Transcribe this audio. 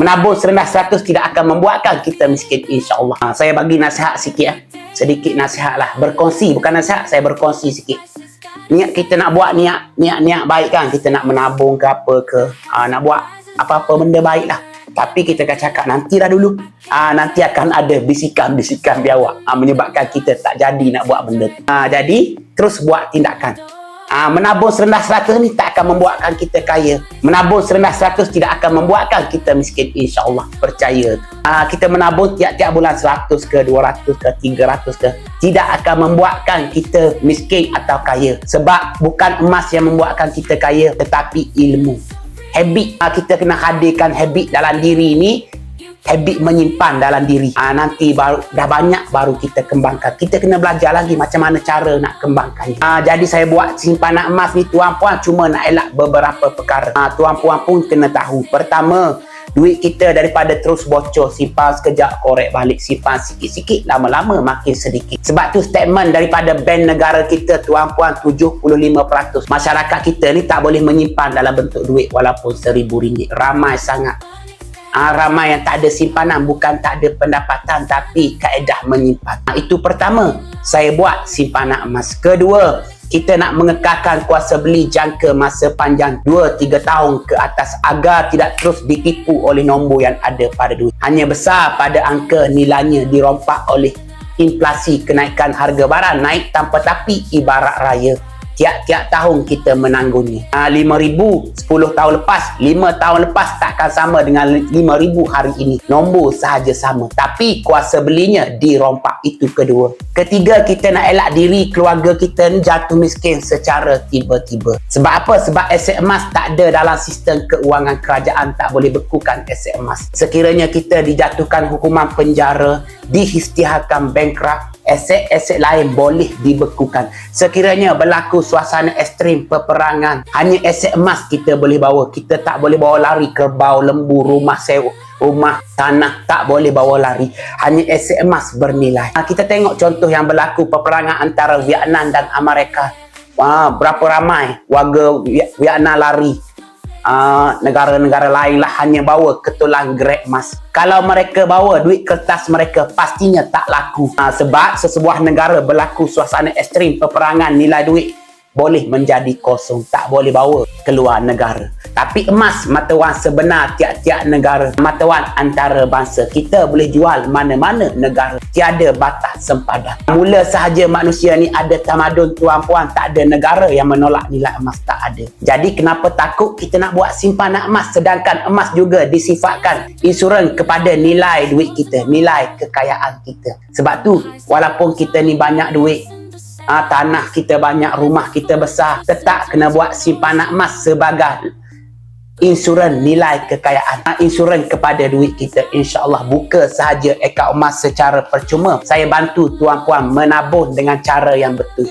Menabung serendah 100 tidak akan membuatkan kita miskin insya-Allah. Ha, saya bagi nasihat sikit ya. Sedikit nasihat lah. Berkongsi bukan nasihat, saya berkongsi sikit. Niat kita nak buat niat niat niat baik kan. Kita nak menabung ke apa ke. Ha, nak buat apa-apa benda baik lah. Tapi kita akan cakap nanti dah dulu. Ha, nanti akan ada bisikan-bisikan di awak. Ha, menyebabkan kita tak jadi nak buat benda tu. Ha, jadi terus buat tindakan. Ha, menabung serendah 100 ni tak akan membuatkan kita kaya. Menabung serendah 100 tidak akan membuatkan kita miskin insya-Allah. Percaya. Ha, kita menabung tiap-tiap bulan 100 ke 200 ke 300 ke tidak akan membuatkan kita miskin atau kaya. Sebab bukan emas yang membuatkan kita kaya tetapi ilmu. Habit ha, kita kena hadirkan habit dalam diri ni habit menyimpan dalam diri. Ah nanti baru dah banyak baru kita kembangkan. Kita kena belajar lagi macam mana cara nak kembangkan. Ah jadi saya buat simpanan emas ni tuan puan cuma nak elak beberapa perkara. Ah tuan puan pun kena tahu. Pertama, duit kita daripada terus bocor simpan sekejap korek balik simpan sikit-sikit lama-lama makin sedikit. Sebab tu statement daripada bank negara kita tuan puan 75%. Masyarakat kita ni tak boleh menyimpan dalam bentuk duit walaupun RM1000. Ramai sangat Ha, ramai yang tak ada simpanan bukan tak ada pendapatan tapi kaedah menyimpan. Ha, itu pertama, saya buat simpanan emas. Kedua, kita nak mengekalkan kuasa beli jangka masa panjang 2-3 tahun ke atas agar tidak terus ditipu oleh nombor yang ada pada duit. Hanya besar pada angka nilainya dirompak oleh inflasi kenaikan harga barang naik tanpa tapi ibarat raya tiap-tiap tahun kita menanggungnya. Ha, 5,000 10 tahun lepas, 5 tahun lepas takkan sama dengan 5,000 hari ini. Nombor sahaja sama. Tapi kuasa belinya dirompak. Itu kedua. Ketiga, kita nak elak diri keluarga kita ni jatuh miskin secara tiba-tiba. Sebab apa? Sebab aset emas tak ada dalam sistem keuangan kerajaan tak boleh bekukan aset emas. Sekiranya kita dijatuhkan hukuman penjara, dihistiharkan bankrupt, aset-aset lain boleh dibekukan. Sekiranya berlaku suasana ekstrim peperangan, hanya aset emas kita boleh bawa. Kita tak boleh bawa lari kerbau, lembu, rumah sewa, rumah, tanah tak boleh bawa lari. Hanya aset emas bernilai. Ha, kita tengok contoh yang berlaku peperangan antara Vietnam dan Amerika. Wah, berapa ramai warga Vietnam lari uh, negara-negara lain lah hanya bawa ketulang grab emas. Kalau mereka bawa duit kertas mereka pastinya tak laku. Uh, sebab sesebuah negara berlaku suasana ekstrim peperangan nilai duit boleh menjadi kosong. Tak boleh bawa keluar negara. Tapi emas mata wang sebenar tiap-tiap negara. Mata wang antara bangsa. Kita boleh jual mana-mana negara. Tiada batas sempadan. Mula sahaja manusia ni ada tamadun tuan puan. Tak ada negara yang menolak nilai emas. Tak ada. Jadi kenapa takut kita nak buat simpanan emas. Sedangkan emas juga disifatkan insurans kepada nilai duit kita. Nilai kekayaan kita. Sebab tu walaupun kita ni banyak duit ha, tanah kita banyak, rumah kita besar, tetap kena buat simpanan emas sebagai insurans nilai kekayaan. Ha, insurans kepada duit kita insya-Allah buka sahaja akaun emas secara percuma. Saya bantu tuan puan menabung dengan cara yang betul.